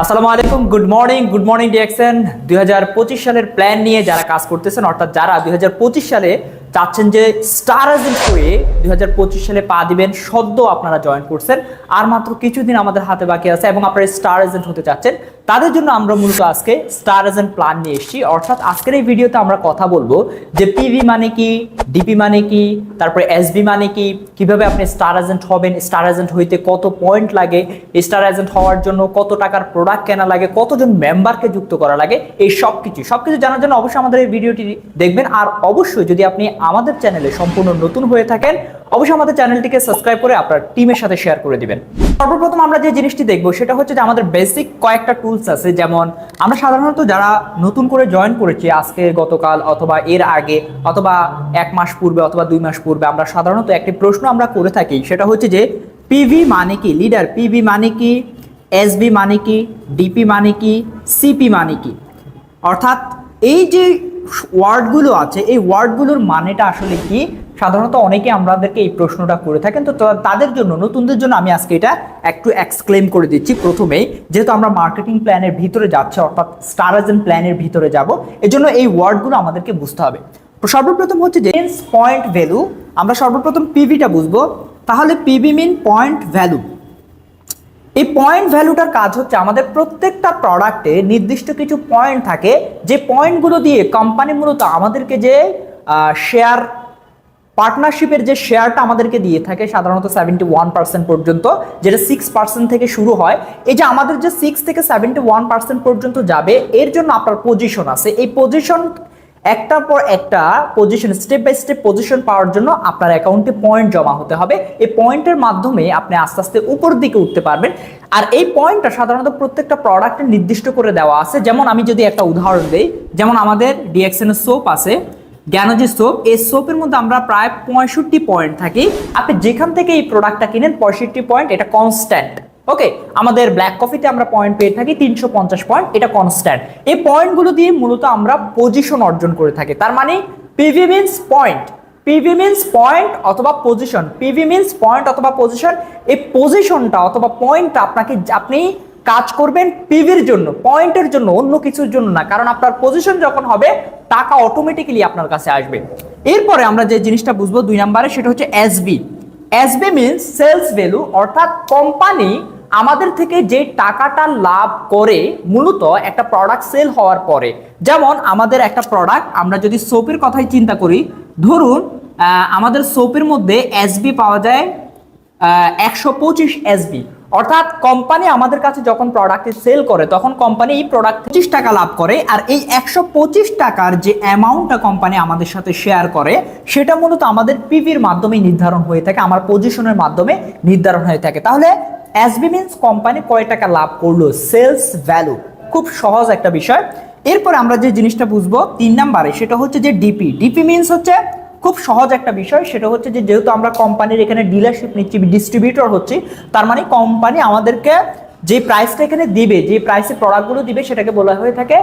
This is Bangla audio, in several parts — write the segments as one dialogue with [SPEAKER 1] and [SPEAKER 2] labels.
[SPEAKER 1] আসসালামু আলাইকুম good morning good morning DXN দুই সালের প্ল্যান নিয়ে যারা কাজ করতেছেন, অর্থাৎ যারা দুই হাজার পঁচিশ সালে চাচ্ছেন যে স্টার এজেন্ট হয়ে দুই হাজার পঁচিশ সালে পা দিবেন, সদ্য আপনারা জয়েন করছেন। আর মাত্র কিছুদিন আমাদের হাতে বাকি আছে এবং আপনারা স্টার এজেন্ট হতে চাচ্ছেন তাদের জন্য আমরা মূলত আজকে স্টার এজেন্ট প্ল্যান নিয়ে এসেছি। অর্থাৎ আজকের এই ভিডিওতে আমরা কথা বলব যে পিভি মানে কি ডিপি মানে কি, তারপরে এসবি মানে কি, কীভাবে আপনি স্টার এজেন্ট হবেন স্টার এজেন্ট হইতে কত পয়েন্ট লাগে স্টার এজেন্ট হওয়ার জন্য কত টাকার প্রোডাক্ট কেনা লাগে, কতজন মেম্বারকে যুক্ত করা লাগে, এই সব কিছু। সব কিছু জানার জন্য অবশ্যই আমাদের এই ভিডিওটি দেখবেন। আর অবশ্যই যদি আপনি আমাদের চ্যানেলে সম্পূর্ণ নতুন হয়ে থাকেন অবশ্যই আমাদের চ্যানেলটিকে সাবস্ক্রাইব করে আপনার টিমের সাথে শেয়ার করে দিবেন। সর্বপ্রথম আমরা যে জিনিসটি দেখব, সেটা হচ্ছে যে আমাদের বেসিক কয়েকটা টুলস আছে। যেমন, আমরা সাধারণত যারা নতুন করে জয়েন করেছি আজকে, গতকাল অথবা এর আগে, অথবা এক মাস পূর্বে অথবা দুই মাস পূর্বে, আমরা সাধারণত একটি প্রশ্ন আমরা করে থাকি। সেটা হচ্ছে যে পিভি মানে কি? লিডার পিভি মানে কি? এসবি মানে কি? ডিপি মানে কি? সিপি মানে কি? অর্থাৎ, এই যে ওয়ার্ডগুলো আছে, এই ওয়ার্ডগুলোর মানেটা আসলে কি? সাধারণত অনেকে আমাদেরকে এই প্রশ্নটা করে থাকেন তো তাদের জন্য, নতুনদের জন্য আমি আজকে এটা একটু এক্সক্লেম করে দিচ্ছি প্রথমেই। যেহেতু আমরা মার্কেটিং প্ল্যানের ভিতরে যাচ্ছি, অর্থাৎ স্টার এজেন্ট প্ল্যানের ভিতরে যাব, এজন্য এই ওয়ার্ডগুলো আমাদেরকে বুঝতে হবে। সর্বপ্রথম হচ্ছে যে পয়েন্ট ভ্যালু আমরা সর্বপ্রথম পিভিটা বুঝব। তাহলে পিভি মিন পয়েন্ট ভ্যালু এই পয়েন্ট ভ্যালুটার কাজ হচ্ছে আমাদের প্রত্যেকটা প্রোডাক্টে নির্দিষ্ট কিছু পয়েন্ট থাকে, যে পয়েন্টগুলো দিয়ে কোম্পানি মূলত আমাদেরকে যে শেয়ার পার্টনারশিপের যে শেয়ারটা আমাদেরকে দিয়ে থাকে সাধারণত সেভেন্টি ওয়ান পার্সেন্ট পর্যন্ত, যেটা সিক্স পার্সেন্ট থেকে শুরু হয়, এই যে আমাদের যে সিক্স থেকে সেভেন্টি ওয়ান পার্সেন্ট পর্যন্ত যাবে, এর জন্য আপনার পজিশন আছে। এই পজিশন একটার পর একটা position step by step position পাওয়ার জন্য আপনার অ্যাকাউন্টে পয়েন্ট জমা হতে হবে। এই পয়েন্টের মাধ্যমে আপনি আস্তে আস্তে উপর দিকে উঠতে পারবেন। আর এই পয়েন্টটা সাধারণত প্রত্যেকটা প্রোডাক্টে নির্দিষ্ট করে দেওয়া আছে। যেমন আমি যদি একটা উদাহরণ দিই, যেমন আমাদের ডিএক্সএনের সোপ আছে জ্ঞানজি সোপ, এই সোপের মধ্যে আমরা প্রায় পঁয়ষট্টি পয়েন্ট থাকি। আপনি যেখান থেকে এই প্রোডাক্টটা কিনেন, পঁয়ষট্টি পয়েন্ট এটা কনস্ট্যান্ট ওকে আমাদের ব্ল্যাক কফিতে আমরা পয়েন্ট পেয়ে থাকি তিনশো পঞ্চাশ পয়েন্ট এটা কনস্ট্যান্ট এই পয়েন্টগুলো দিয়ে মূলত আমরা পজিশন অর্জন করে থাকি। তার মানে PV means point PV means point অথবা পজিশন পিভি মিনস পয়েন্ট অথবা পজিশন এই পজিশনটা অথবা পয়েন্টটা আপনাকে, আপনি কাজ করবেন পিভির জন্য, পয়েন্টের জন্য, অন্য কিছুর জন্য না। কারণ আপনার পজিশন যখন হবে, টাকা অটোমেটিক্যালি আপনার কাছে আসবে। এরপরে আমরা যে জিনিসটা বুঝব দুই নম্বরে, সেটা হচ্ছে SB SB means sales value অর্থাৎ কোম্পানি আমাদের থেকে যে টাকাটা লাভ করে, মূলত একটা প্রোডাক্ট সেল হওয়ার পরে। যেমন আমাদের একটা প্রোডাক্ট আমরা যদি সোপের কথাই চিন্তা করি, ধরুন আমাদের সোপের মধ্যে এসবি পাওয়া যায় একশো পঁচিশ এসবি অর্থাৎ কোম্পানি আমাদের কাছে যখন প্রোডাক্টে সেল করে, তখন কোম্পানি এই প্রোডাক্ট পঁচিশ টাকা লাভ করে। আর এই একশো পঁচিশ টাকার যে অ্যামাউন্টটা কোম্পানি আমাদের সাথে শেয়ার করে, সেটা মূলত আমাদের পিভির মাধ্যমে নির্ধারণ হয়ে থাকে, আমার পজিশনের মাধ্যমে নির্ধারণ হয়ে থাকে। তাহলে এসবি মিনস কোম্পানি কয় টাকা লাভ করল? সেলস ভ্যালু খুব সহজ একটা বিষয়। এরপর আমরা যে জিনিসটা বুঝব, তিন নাম্বারে, সেটা হচ্ছে যে ডিপি ডিপি মিনস হচ্ছে খুব সহজ একটা বিষয়, সেটা হচ্ছে যে যেহেতু আমরা কোম্পানির এখানে ডিলারশিপ নিচ্ছি ডিস্ট্রিবিউটর হচ্ছি, তার মানে কোম্পানি আমাদেরকে যে প্রাইসটা এখানে দিবে, যে প্রাইসে প্রোডাক্টগুলো দিবে, সেটাকে বলা হয়ে থাকে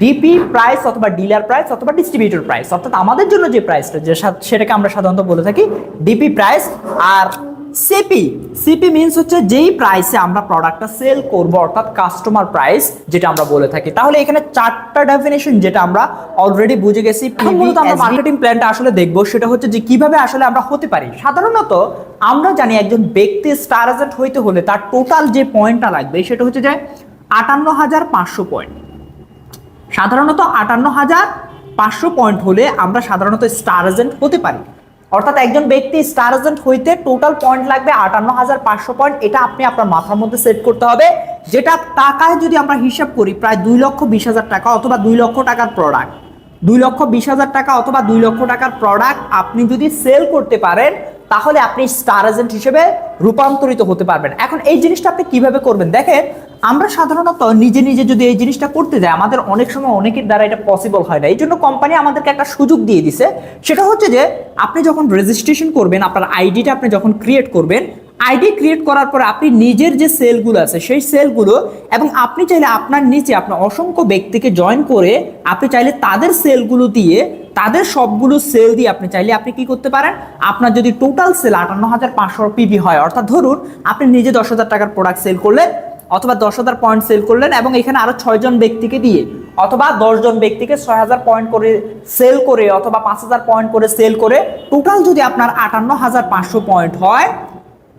[SPEAKER 1] ডিপি প্রাইস অথবা ডিলার প্রাইস অথবা ডিস্ট্রিবিউটর প্রাইস অর্থাৎ আমাদের জন্য যে প্রাইসটা যে সেটাকে আমরা সাধারণত বলে থাকি ডিপি প্রাইস আর সিপি সিপি মিনস হচ্ছে যেই প্রাইসে আমরা প্রোডাক্টটা সেল করব অর্থাৎ কাস্টমার প্রাইস যেটা আমরা বলে থাকি। তাহলে এখানে চারটা ডেফিনেশন যেটা আমরা অলরেডি বুঝে গেছি মূলত আমরা মার্কেটিং প্ল্যানটা আসলে দেখব। সেটা হচ্ছে যে কীভাবে আসলে আমরা হতে পারি। সাধারণত আমরা জানি একজন ব্যক্তি স্টার এজেন্ট হইতে হলে তার টোটাল যে পয়েন্টটা লাগবে সেটা হচ্ছে যে আটান্ন হাজার পাঁচশো পয়েন্ট সাধারণত আটান্ন হাজার পাঁচশো পয়েন্ট হলে আমরা সাধারণত স্টার এজেন্ট হতে পারি। অর্থাৎ একজন ব্যক্তি স্টার এজেন্ট হইতে টোটাল পয়েন্ট লাগবে আটান্ন হাজার পাঁচশো পয়েন্ট এটা আপনি আপনার মাথার মধ্যে সেট করতে হবে, যেটা টাকায় যদি আমরা হিসাব করি প্রায় দুই লক্ষ বিশ হাজার টাকা অথবা দুই লক্ষ টাকার প্রোডাক্ট দুই লক্ষ বিশ হাজার টাকা অথবা দুই লক্ষ টাকার প্রোডাক্ট আপনি যদি সেল করতে পারেন, তাহলে আপনি স্টার এজেন্ট হিসেবে রূপান্তরিত হতে পারবেন। এখন এই জিনিসটা আপনি কীভাবে করবেন? দেখেন আমরা সাধারণত নিজে নিজে যদি এই জিনিসটা করতে যাই, আমাদের অনেক সময় অনেকের দ্বারা এটা পসিবল হয় না। এই জন্য কোম্পানি আমাদেরকে একটা সুযোগ দিয়ে দিছে। সেটা হচ্ছে যে, আপনি যখন রেজিস্ট্রেশন করবেন, আপনার আইডিটা আপনি যখন ক্রিয়েট করবেন আইডি ক্রিয়েট করার পর আপনি নিজের যে সেলগুলো আছে, সেই সেলগুলো এবং আপনি চাইলে আপনার নিচে আপনার অসংখ্য ব্যক্তিকে জয়েন করে আপনি চাইলে তাদের সেলগুলো দিয়ে, তাদের সবগুলো সেল দিয়ে আপনি চাইলে আপনি কি করতে পারেন? আপনার যদি টোটাল সেল আটান্ন হাজার পাঁচশো পিবি হয়, অর্থাৎ ধরুন আপনি নিজে দশ হাজার টাকার প্রোডাক্ট সেল করলেন অথবা দশ হাজার পয়েন্ট সেল করলেন এবং এখানে আরও ছয়জন ব্যক্তিকে দিয়ে, অথবা দশজন ব্যক্তিকে ছয় হাজার পয়েন্ট করে সেল করে অথবা পাঁচ হাজার পয়েন্ট করে সেল করে টোটাল যদি আপনার আটান্ন হাজার পাঁচশো পয়েন্ট হয়,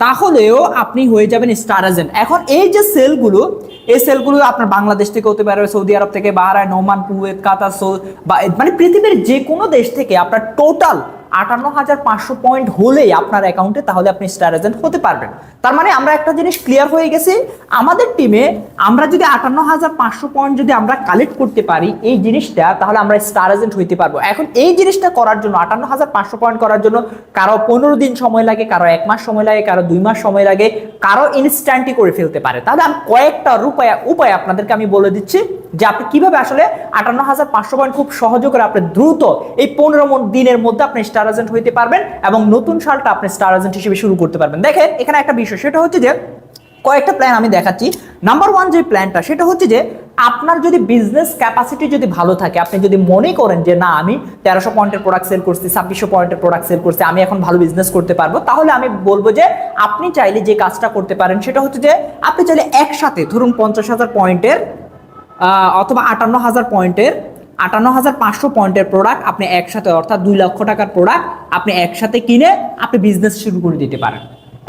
[SPEAKER 1] তাহলেও আপনি হয়ে যাবেন স্টার এজেন্ট এখন এই যে সেলগুলো এই সেলগুলো আপনার বাংলাদেশ থেকে হতে পারে, সৌদি আরব থেকে বাহারায় নোমান কুয়েত, কাতার সৌ বা মানে পৃথিবীর যে কোনো দেশ থেকে আপনার টোটাল আটান্ন হাজার পাঁচশো পয়েন্ট হলেই আপনার অ্যাকাউন্টে তাহলে আপনি স্টার এজেন্ট হতে পারবেন। তার মানে আমরা একটা জিনিস ক্লিয়ার হয়ে গেছি, আমাদের টিমে আমরা যদি আটান্ন হাজার পাঁচশো পয়েন্ট যদি আমরা কালেক্ট করতে পারি, এই জিনিসটা তাহলে আমরা স্টার এজেন্ট হইতে পারব। এখন এই জিনিসটা করার জন্য, আটান্ন হাজার পাঁচশো পয়েন্ট করার জন্য কারও পনেরো দিন সময় লাগে, কারও এক মাস সময় লাগে, কারও দুই মাস সময় লাগে, কারও ইনস্ট্যান্টই করে ফেলতে পারে। তাহলে আমি কয়েকটা উপায় উপায় আপনাদেরকে আমি বলে দিচ্ছি। যে আপনি কীভাবে আসলে আটান্ন হাজার পাঁচশো পয়েন্ট খুব সহজে করে আপনি দ্রুত এই পনেরো দিনের মধ্যে আপনি স্টার এজেন্ট হইতে পারবেন এবং নতুন সালটা আপনি স্টার এজেন্ট হিসেবে শুরু করতে পারবেন। দেখেন, এখানে একটা বিষয়, সেটা হচ্ছে যে কয়েকটা প্ল্যান আমি দেখাচ্ছি। নাম্বার ওয়ান যে প্ল্যানটা সেটা হচ্ছে যে আপনার যদি বিজনেস ক্যাপাসিটি যদি ভালো থাকে, আপনি যদি মনে করেন যে না, আমি তেরোশো পয়েন্টের প্রোডাক্ট সেল করছি, ছাব্বিশশো পয়েন্টের প্রোডাক্ট সেল করছি, আমি এখন ভালো বিজনেস করতে পারব, তাহলে আমি বলব যে আপনি চাইলে যে কাজটা করতে পারেন, সেটা হচ্ছে যে আপনি চাইলে একসাথে, ধরুন পঞ্চাশ হাজার পয়েন্টের অথবা আটান্ন হাজার পয়েন্টের, আটান্ন হাজার পাঁচশো পয়েন্টের প্রোডাক্ট আপনি একসাথে, অর্থাৎ দুই লক্ষ টাকার প্রোডাক্ট আপনি একসাথে কিনে আপনি বিজনেস শুরু করে দিতে পারেন।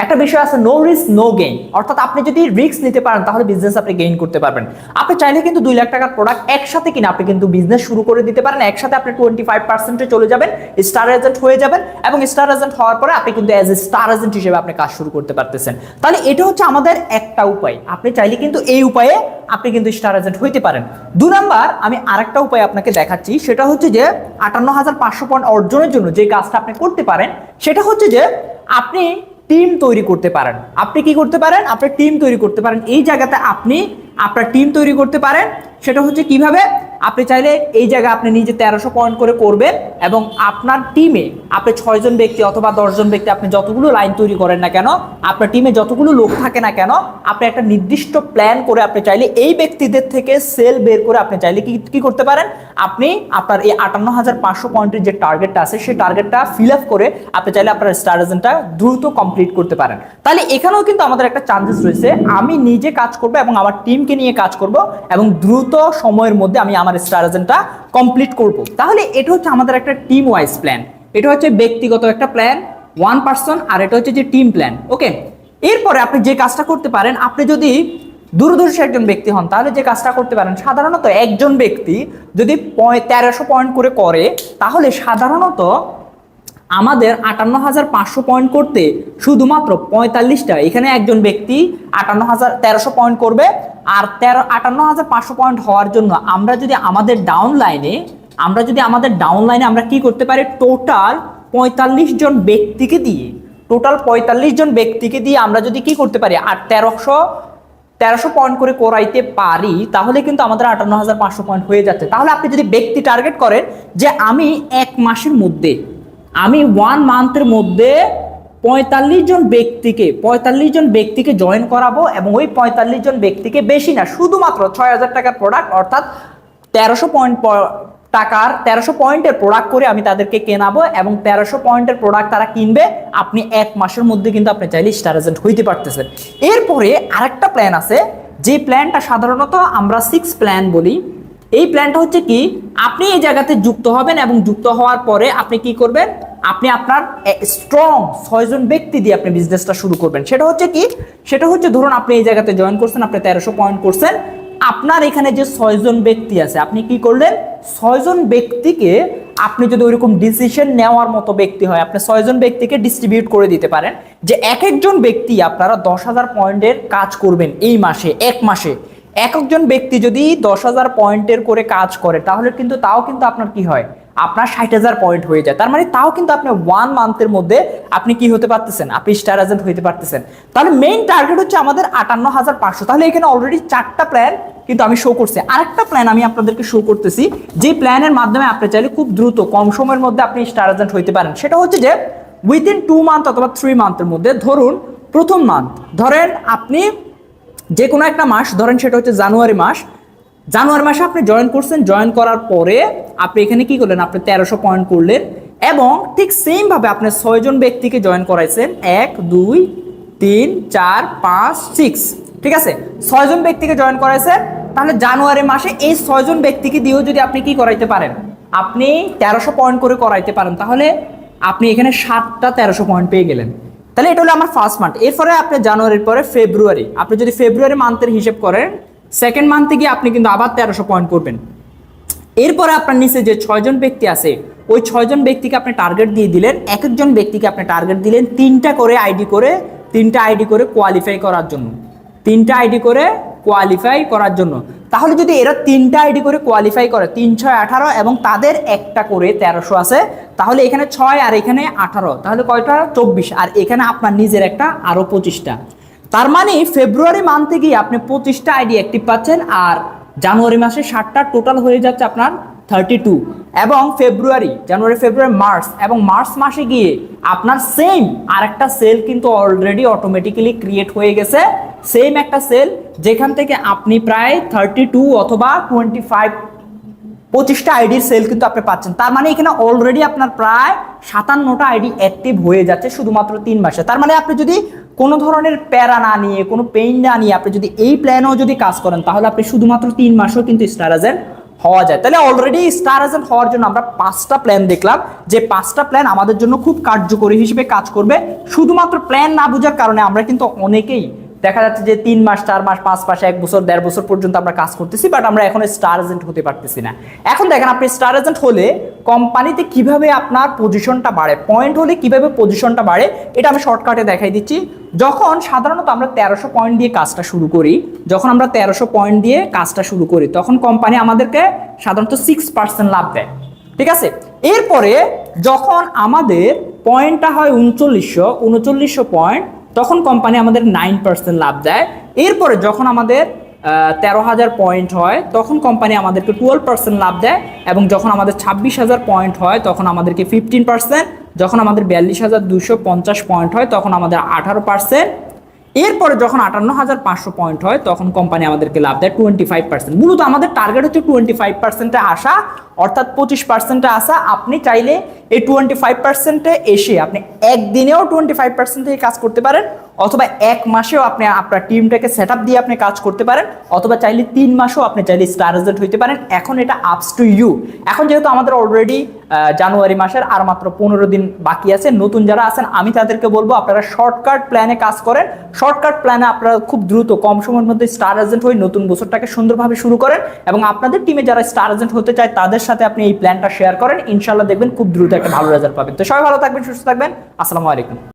[SPEAKER 1] একটা বিষয় আছে নো রিস্ক নো গেইন অর্থাৎ আপনি যদি রিস্ক নিতে পারেন, তাহলে বিজনেস আপনি গেইন করতে পারবেন। আপনি চাইলে কিন্তু দুই লাখ টাকার প্রোডাক্ট একসাথে কিনে আপনি কিন্তু বিজনেস শুরু করে দিতে পারেন। একসাথে আপনি টোয়েন্টি ফাইভ পার্সেন্টে চলে যাবেন স্টার এজেন্ট হয়ে যাবেন এবং স্টার এজেন্ট হওয়ার পরে আপনি কিন্তু অ্যাজ এ স্টার এজেন্ট হিসেবে আপনি কাজ শুরু করতে পারতেছেন। তাহলে এটা হচ্ছে আমাদের একটা উপায়। আপনি চাইলে কিন্তু এই উপায়ে আপনি কিন্তু স্টার এজেন্ট হইতে পারেন। দু নাম্বার, আমি আরেকটা উপায় আপনাকে দেখাচ্ছি। সেটা হচ্ছে যে আটান্ন হাজার পাঁচশো পয়েন্ট অর্জনের জন্য যে কাজটা আপনি করতে পারেন, সেটা হচ্ছে যে আপনি টিম তৈরি করতে পারেন। আপনি কি করতে পারেন? আপনি টিম তৈরি করতে পারেন। এই জায়গাতে আপনি আপনার টিম তৈরি করতে পারেন। সেটা হচ্ছে কীভাবে? আপনি চাইলে এই জায়গায় আপনি নিজে তেরোশো পয়েন্ট করে করবেন এবং আপনার টিমে আপনি ছয়জন ব্যক্তি অথবা দশজন ব্যক্তি আপনি যতগুলো লাইন তৈরি করেন না কেন, আপনার টিমে যতগুলো লোক থাকে না কেন, আপনি একটা নির্দিষ্ট প্ল্যান করে আপনি চাইলে এই ব্যক্তিদের থেকে সেল বের করে আপনি চাইলে কি কি করতে পারেন? আপনি আপনার এই আটান্ন হাজার পাঁচশো পয়েন্টের যে টার্গেটটা আছে, সেই টার্গেটটা ফিল আপ করে আপনি চাইলে আপনার স্টার এজেন্টটা দ্রুত কমপ্লিট করতে পারেন। তাহলে এখানেও কিন্তু আমাদের একটা চান্সেস রয়েছে। আমি নিজে কাজ করব এবং আমার টিমকে নিয়ে কাজ করব এবং দ্রুত সময়ের মধ্যে আমি আমার স্টার কমপ্লিট করব। তাহলে এটা হচ্ছে আমাদের একটা টিম ওয়াইজ প্ল্যান এটা হচ্ছে ব্যক্তিগত একটা প্ল্যান ওয়ান পার্সন আর এটা হচ্ছে যে টিম প্ল্যান ওকে এরপরে আপনি যে কাজটা করতে পারেন, আপনি যদি দূরদর্শী একজন ব্যক্তি হন, তাহলে যে কাজটা করতে পারেন, সাধারণত একজন ব্যক্তি যদি তেরোশো পয়েন্ট করে করে, তাহলে সাধারণত আমাদের আটান্ন হাজার পাঁচশো পয়েন্ট করতে শুধুমাত্র পঁয়তাল্লিশটা। এখানে একজন ব্যক্তি আটান্ন হাজার তেরোশো পয়েন্ট করবে আর তেরো, আটান্ন হাজার পাঁচশো পয়েন্ট হওয়ার জন্য আমরা যদি আমাদের ডাউন লাইনে আমরা যদি আমাদের ডাউন লাইনে আমরা কি করতে পারি? টোটাল পঁয়তাল্লিশ জন ব্যক্তিকে দিয়ে টোটাল পঁয়তাল্লিশ জন ব্যক্তিকে দিয়ে আমরা যদি কি করতে পারি? আর তেরোশো তেরোশো পয়েন্ট করে করাইতে পারি, তাহলে কিন্তু আমাদের আটান্ন হাজার পাঁচশো পয়েন্ট হয়ে যাচ্ছে। তাহলে আপনি যদি ব্যক্তি টার্গেট করেন যে আমি এক মাসের মধ্যে আমি ওয়ান মান্থের মধ্যে পঁয়তাল্লিশ জন ব্যক্তিকে, পঁয়তাল্লিশ জন ব্যক্তিকে জয়েন করাবো এবং ওই পঁয়তাল্লিশ জন ব্যক্তিকে বেশি না, শুধুমাত্র ছয় হাজার টাকার প্রোডাক্ট অর্থাৎ তেরোশো পয়েন্ট টাকার তেরোশো পয়েন্টের প্রোডাক্ট করে আমি তাদেরকে কেনাবো এবং তেরোশো পয়েন্টের প্রোডাক্ট তারা কিনবে, আপনি এক মাসের মধ্যে কিন্তু আপনি চাইলে স্টার এজেন্ট হইতে পারতেছেন। এরপরে আরেকটা প্ল্যান আছে, যে প্ল্যানটা সাধারণত আমরা সিক্স প্ল্যান বলি এই প্ল্যানটা হচ্ছে কি, আপনি এই জায়গাতে যুক্ত হবেন এবং যুক্ত হওয়ার পরে আপনি কি করবেন? আপনি আপনার স্ট্রং ছয়জন ব্যক্তি দিয়ে আপনি বিজনেসটা শুরু করবেন। সেটা হচ্ছে কি, সেটা হচ্ছে ধরুন আপনি এই জায়গাতে জয়েন করছেন, আপনি তেরোশো পয়েন্ট করছেন। আপনার এখানে যে ছয়জন ব্যক্তি আছে, আপনি কি করলেন? ছয়জন ব্যক্তিকে আপনি যদি ওইরকম ডিসিশন নেওয়ার মতো ব্যক্তি হয়, আপনি ছয়জন ব্যক্তিকে ডিস্ট্রিবিউট করে দিতে পারেন। যে এক একজন ব্যক্তি আপনারা দশ হাজার পয়েন্টের কাজ করবেন এই মাসে, এক মাসে। এক একজন ব্যক্তি যদি দশ হাজার পয়েন্টের করে কাজ করে, তাহলে কিন্তু তাও কিন্তু আপনার কি হয়? আপনার ষাট হাজার পয়েন্ট হয়ে যায়। তার মানে তাও কিন্তু আপনি ওয়ান মান্থের মধ্যে আপনি কি হতে পারতেছেন? আপনি স্টার এজেন্ট হতে পারতেছেন। তাহলে মেইন টার্গেট হচ্ছে আমাদের আটান্ন হাজার পাঁচশো। তাহলে এখানে অলরেডি চারটা প্ল্যান কিন্তু আমি শো করছি। আরেকটা প্ল্যান আমি আপনাদেরকে শো করতেছি, যে প্ল্যানের মাধ্যমে আপনি চাইলে খুব দ্রুত কম সময়ের মধ্যে আপনি স্টার এজেন্ট হইতে পারেন। সেটা হচ্ছে যে উইদিন টু মান্থ অথবা থ্রি মান্থের মধ্যে ধরুন প্রথম মান্থ ধরেন আপনি যে কোনো একটা মাস, ধরেন সেটা হচ্ছে জানুয়ারি মাস, জানুয়ারি মাসে আপনি জয়েন করছেন জয়েন করার পরে আপনি এখানে কি করলেন? আপনি তেরোশো পয়েন্ট করলেন এবং ঠিক সেম ভাবে আপনি ছয়জন ব্যক্তিকে জয়েন করাইছেন। এক, দুই, তিন, চার, পাঁচ সিক্স ঠিক আছে? ছয়জন ব্যক্তিকে জয়েন করাইছেন তাহলে জানুয়ারি মাসে এই ছয়জন ব্যক্তিকে দিয়েও যদি আপনি কি করাইতে পারেন? আপনি তেরোশো পয়েন্ট করে করাইতে পারেন। তাহলে আপনি এখানে সাতটা তেরোশো পয়েন্ট পেয়ে গেলেন। তাহলে এটা হলো আমার ফার্স্ট মান্থ এরপরে আপনি জানুয়ারির পরে ফেব্রুয়ারি। আপনি যদি ফেব্রুয়ারি মান্থের হিসেব করেন সেকেন্ড মান্থে গিয়ে আপনি কিন্তু আবার তেরোশো পয়েন্ট করবেন। এরপরে আপনার নিচে যে ছয়জন ব্যক্তি আছে, ওই ছয়জন ব্যক্তিকে আপনি টার্গেট দিয়ে দিলেন এক একজন ব্যক্তিকে আপনি টার্গেট দিলেন তিনটা করে আইডি করে, তিনটা আইডি করে কোয়ালিফাই করার জন্য। তিনটা আইডি করে কোয়ালিফাই করার জন্য। তাহলে যদি এরা তিনটা আইডি করে কোয়ালিফাই করে তিন ছয় আঠারো এবং তাদের একটা করে তেরোশো আছে, তাহলে এখানে ছয় আর এখানে আঠারো, তাহলে কয়টা? চব্বিশ। আর এখানে আপনার নিজের একটা আরও পঁচিশটা। তার মানে ফেব্রুয়ারি মান্থে গিয়ে আপনি পঁচিশটা আইডি অ্যাক্টিভ পাচ্ছেন আর জানুয়ারি মাসে ষাটটা টোটাল হয়ে যাচ্ছে আপনার থার্টি টু এবং ফেব্রুয়ারি, জানুয়ারি, ফেব্রুয়ারি, মার্চ এবং মার্চ মাসে গিয়ে আপনার সেম আর একটা সেল কিন্তু অলরেডি অটোমেটিক্যালি ক্রিয়েট হয়ে গেছে। সেম একটা সেল যেখান থেকে আপনি প্রায় থার্টি টু অথবা টোয়েন্টি ফাইভ পঁচিশটা আইডির সেল কিন্তু আপনি পাচ্ছেন। তার মানে এখানে অলরেডি আপনার প্রায় সাতান্নটা আইডি অ্যাক্টিভ হয়ে যাচ্ছে শুধুমাত্র তিন মাসে। তার মানে আপনি যদি কোনো ধরনের প্যারা না নিয়ে, কোনো পেইন না নিয়ে আপনি যদি এই প্ল্যানেও যদি কাজ করেন, তাহলে আপনি শুধুমাত্র তিন মাসেও কিন্তু স্টার এজেন্ট হওয়া যায়। তাহলে অলরেডি স্টার এজেন্ট হওয়ার জন্য আমরা পাঁচটা প্ল্যান দেখলাম। যে পাঁচটা প্ল্যান আমাদের জন্য খুব কার্যকরী হিসেবে কাজ করবে। শুধুমাত্র প্ল্যান না বোঝার কারণে আমরা কিন্তু অনেকেই দেখা যাচ্ছে যে তিন মাস, চার মাস, পাঁচ মাস, এক বছর, দেড় বছর পর্যন্ত আমরা কাজ করতেছি বাট আমরা এখন স্টার এজেন্ট হতে পারতেছি না। এখন দেখেন, আপনি স্টার এজেন্ট হলে কোম্পানিতে কীভাবে আপনার পজিশনটা বাড়ে? পয়েন্ট হলে কীভাবে পজিশনটা বাড়ে? এটা আমি শর্টকাটে দেখাই দিচ্ছি। যখন সাধারণত আমরা তেরোশো পয়েন্ট দিয়ে কাজটা শুরু করি, যখন আমরা তেরোশো পয়েন্ট দিয়ে কাজটা শুরু করি, তখন কোম্পানি আমাদেরকে সাধারণত সিক্স পার্সেন্ট লাভ দেয়। ঠিক আছে? এরপরে যখন আমাদের পয়েন্টটা হয় উনচল্লিশশো উনচল্লিশশো পয়েন্ট তখন কোম্পানি আমাদের নাইন পার্সেন্ট লাভ দেয়। এরপরে যখন আমাদের তেরো হাজার পয়েন্ট হয়, তখন কোম্পানি আমাদেরকে টুয়েলভ পার্সেন্ট লাভ দেয় এবং যখন আমাদের ছাব্বিশ হাজার পয়েন্ট হয়, তখন আমাদেরকে ফিফটিন পার্সেন্ট যখন আমাদের বিয়াল্লিশ হাজার দুশো পঞ্চাশ পয়েন্ট হয়, তখন আমাদের আঠারো পার্সেন্ট এরপরে যখন আটান্ন হাজার পাঁচশো পয়েন্ট হয়, তখন কোম্পানি আমাদেরকে লাভ দেয় টোয়েন্টি ফাইভ পার্সেন্ট মূলত আমাদের টার্গেট হচ্ছে টোয়েন্টি ফাইভ পার্সেন্টে আসা, অর্থাৎ পঁচিশ পার্সেন্টে আসা। আপনি চাইলে এই টোয়েন্টি ফাইভ পার্সেন্টে এসে আপনি একদিনেও টোয়েন্টি ফাইভ পার্সেন্ট থেকে কাজ করতে পারেন। অথবা এক মাসেও আপনি আপনার টিমটাকে সেট দিয়ে আপনি কাজ করতে পারেন, অথবা চাইলে তিন মাসেও আপনি চাইলে স্টার রেজাল্ট হইতে পারেন। এখন এটা আপস টু ইউ এখন যেহেতু আমাদের অলরেডি জানুয়ারি মাসের আর মাত্র পনেরো দিন বাকি আছে, নতুন যারা আছেন, আমি তাদেরকে বলব আপনারা শর্টকাট প্ল্যানে কাজ করেন। শর্টকাট প্ল্যানে আপনারা খুব দ্রুত, কম সময়ের মধ্যে স্টার এজেন্ট হয়ে নতুন বছরটাকে সুন্দরভাবে শুরু করেন এবং আপনাদের টিমে যারা স্টার এজেন্ট হতে চায়, তাদের সাথে আপনি এই প্ল্যানটা শেয়ার করেন। ইনশাল্লাহ দেখবেন খুব দ্রুত একটা ভালো রেজাল্ট পাবেন। তো সবাই ভালো থাকবেন, সুস্থ থাকবেন। আসসালামু আলাইকুম।